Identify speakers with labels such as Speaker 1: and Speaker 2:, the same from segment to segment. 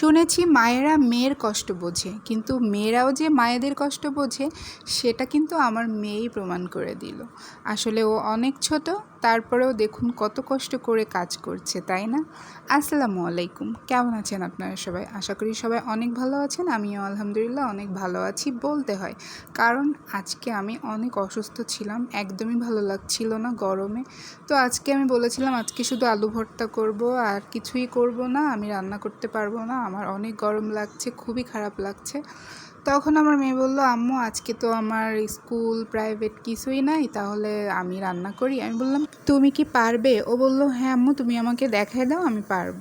Speaker 1: শুনেছি মায়েরা মেয়ের কষ্ট বোঝে, কিন্তু মেয়েরাও যে মায়েদের কষ্ট বোঝে, সেটা কিন্তু আমার মেয়েই প্রমাণ করে দিল। আসলে ও অনেক ছোট তারপরেও দেখুন কত কষ্ট করে কাজ করছে, তাই না? আসসালামু আলাইকুম। কেমন আছেন আপনারা সবাই? আশা করি সবাই অনেক ভালো আছেন। আমিও আলহামদুলিল্লাহ অনেক ভালো আছি বলতে হয়। কারণ আজকে আমি অনেক অসুস্থ ছিলাম, একদমই ভালো লাগছিল না গরমে। তো আজকে আমি বলেছিলাম, আজকে শুধু আলু ভর্তা করব, আর কিছুই করব না, আমি রান্না করতে পারব না। আমার অনেক গরম লাগছে, খুবই খারাপ লাগছে। তখন আমার মেয়ে বলল, আম্মু, আজকে তো আমার স্কুল, প্রাইভেট কিছুই নাই, তাহলে আমি রান্না করি। আমি বললাম, তুমি কি পারবে? ও বলল হ্যাঁ আম্মু, তুমি আমাকে দেখাই দাও, আমি পারব।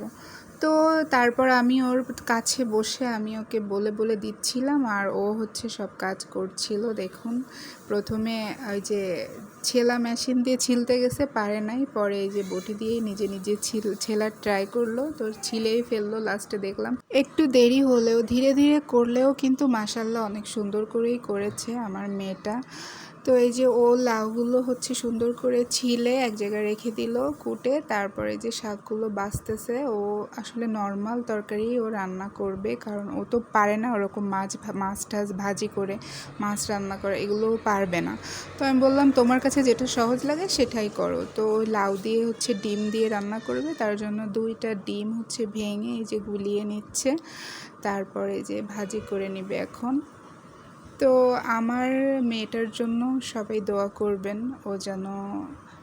Speaker 1: তো তারপর আমি ওর কাছে বসে আমি ওকে বলে বলে দিচ্ছিলাম, আর ও হচ্ছে সব কাজ করছিল, দেখুন। প্রথমে ওই যে ছেলা মেশিন দিয়ে ছিলতে গেছে, পারে নাই। পরে এই যে বটি দিয়েই নিজে নিজে ছিল ছেলার ট্রাই করল, তো ছিলেই ফেলল লাস্টে দেখলাম। একটু দেরি হলেও, ধীরে ধীরে করলেও কিন্তু মাসাল্লাহ অনেক সুন্দর করেই করেছে আমার মেয়েটা। তো এই যে ও লাউগুলো হচ্ছে সুন্দর করে ছিলে, এক জায়গায় রেখে দিল কুটে, তারপরে যে শাকগুলো বাছতেছে ও আসলে নর্মাল তরকারি ও রান্না করবে, কারণ ও তো পারে না ওরকম মাছ মাছ টাছ ভাজি করে, মাছ রান্না করে, এগুলোও পারবে না। তো আমি বললাম, তোমার কাছে যেটা সহজ লাগে সেটাই করো। তো লাউ দিয়ে হচ্ছে ডিম দিয়ে রান্না করবে, তার জন্য দুইটা ডিম হচ্ছে ভেঙে এই যে গুলিয়ে নিচ্ছে, তারপরে যে ভাজি করে নিবে এখন। তো আমার মেয়েটার জন্য সবাই দোয়া করবেন, ও যেন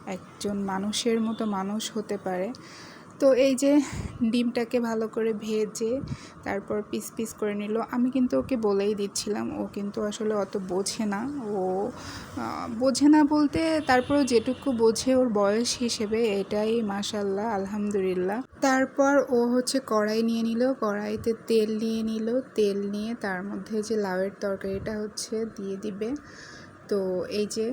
Speaker 1: একজন মানুষের মতো মানুষ হতে পারে। তো এই যে ডিমটাকে ভালো করে ভেজে তারপর পিস পিস করে নিল। আমি কিন্তু ওকে বলেই দিচ্ছিলাম, ও কিন্তু আসলে অত বোঝে না। ও বোঝে না বলতে তারপর যেটুকু বোঝে ওর বয়স হিসেবে এটাই মাসাল্লাহ আলহামদুলিল্লাহ। তারপর ও হচ্ছে কড়াই নিয়ে নিল, কড়াইতে তেল নিয়ে নিল। তেল নিয়ে তার মধ্যে যে লাউয়ের তরকারিটা হচ্ছে দিয়ে দিবে। তো এই যে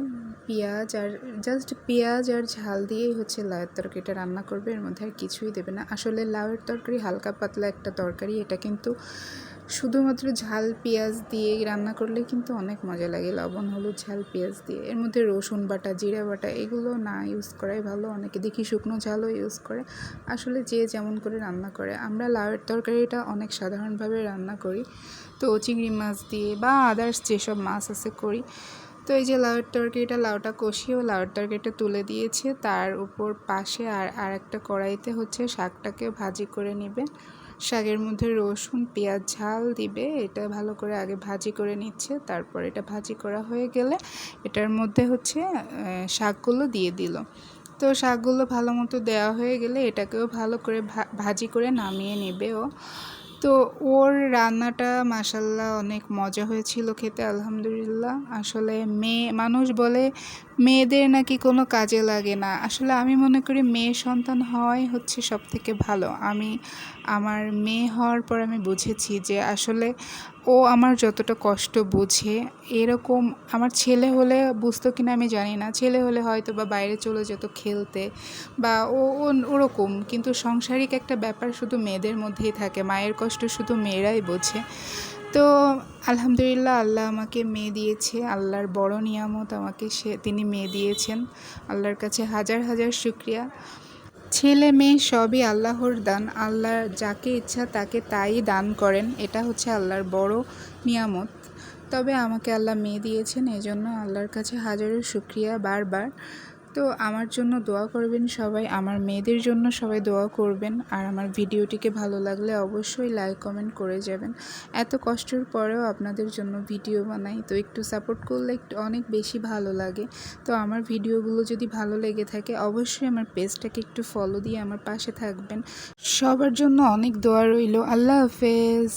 Speaker 1: পেঁয়াজ আর জাস্ট পেঁয়াজ আর ঝাল দিয়েই হচ্ছে লাউয়ের তরকারিটা রান্না করবে, এর মধ্যে আর কিছুই দেবে না। আসলে লাউয়ের তরকারি হালকা পাতলা একটা তরকারি, এটা কিন্তু শুধুমাত্র ঝাল পেঁয়াজ দিয়ে রান্না করলে কিন্তু অনেক মজা লাগে, লবণ, হলুদ, ঝাল, পেঁয়াজ দিয়ে। এর মধ্যে রসুন বাটা, জিরা বাটা, এগুলো না ইউজ করাই ভালো, অনেকে দেখি শুকনো ঝালও ইউজ করে। আসলে যে যেমন করে রান্না করে। আমরা লাউয়ের তরকারিটা অনেক সাধারণভাবে রান্না করি। তো চিংড়ি মাছ দিয়ে বা আদার্স যেসব মাছ আছে করি। তো এই যে লাউয়ের তরকারিটা, লাউটা কষিয়েও লাউয়ের তরকারিটা তুলে দিয়েছে। তার উপর পাশে আর আর একটা কড়াইতে হচ্ছে শাকটাকে ভাজি করে নিবে। শাকের মধ্যে রসুন, পেঁয়াজ, ঝাল দিবে। এটা ভালো করে আগে ভাজি করে নিচ্ছে। তারপর এটা ভাজি করা হয়ে গেলে এটার মধ্যে হচ্ছে শাকগুলো দিয়ে দিল। তো শাকগুলো ভালো মতো দেওয়া হয়ে গেলে এটাকেও ভালো করে ভাজি করে নামিয়ে নেবে ও। তো ওর রান্নাটা মাসাল্লাহ অনেক মজা হয়েছিল খেতে, আলহামদুলিল্লাহ। আসলে মেয়ে, মানুষ বলে মেয়েদের নাকি কোনো কাজে লাগে না। আসলে আমি মনে করি মেয়ে সন্তান হওয়াই হচ্ছে সব থেকে ভালো। আমি, আমার মেয়ে হওয়ার পর আমি বুঝেছি যে আসলে ও আমার যতটা কষ্ট বোঝে, এরকম আমার ছেলে হলে বুঝতো কিনা আমি জানি না। ছেলে হলে হয়তো বা বাইরে চলে যেত খেলতে বা ও ওরকম। কিন্তু সাংসারিক একটা ব্যাপার শুধু মেয়েদের মধ্যেই থাকে, মায়ের কষ্ট শুধু মেয়েরাই বোঝে। তো আলহামদুলিল্লাহ আল্লাহ আমাকে মেয়ে দিয়েছে, আল্লাহর বড় নিয়ামত আমাকে সে, তিনি মেয়ে দিয়েছেন। আল্লাহর কাছে হাজার হাজার শুক্রিয়া। ছেলে মেয়ে সবই আল্লাহর দান আল্লাহ যাকে ইচ্ছা তাকে তাই দান করেন, এটা হচ্ছে আল্লাহর বড় নিয়ামত। তবে আমাকে আল্লাহ মেয়ে দিয়েছেন, এজন্য জন্য আল্লাহর কাছে হাজারের শুক্রিয়া বারবার। তো আমার জন্য দোয়া করবেন সবাই, আমার মেয়েদের জন্য সবাই দোয়া করবেন। আর আমার ভিডিওটিকে ভালো লাগলে অবশ্যই লাইক কমেন্ট করে যাবেন। এত কষ্টের পরেও আপনাদের জন্য ভিডিও বানাই, তো একটু সাপোর্ট করলে একটু অনেক বেশি ভালো লাগে। তো আমার ভিডিওগুলো যদি ভালো লেগে থাকে, অবশ্যই আমার পেজটাকে একটু ফলো দিয়ে আমার পাশে থাকবেন। সবার জন্য অনেক দোয়া রইল, আল্লাহ হাফেজ।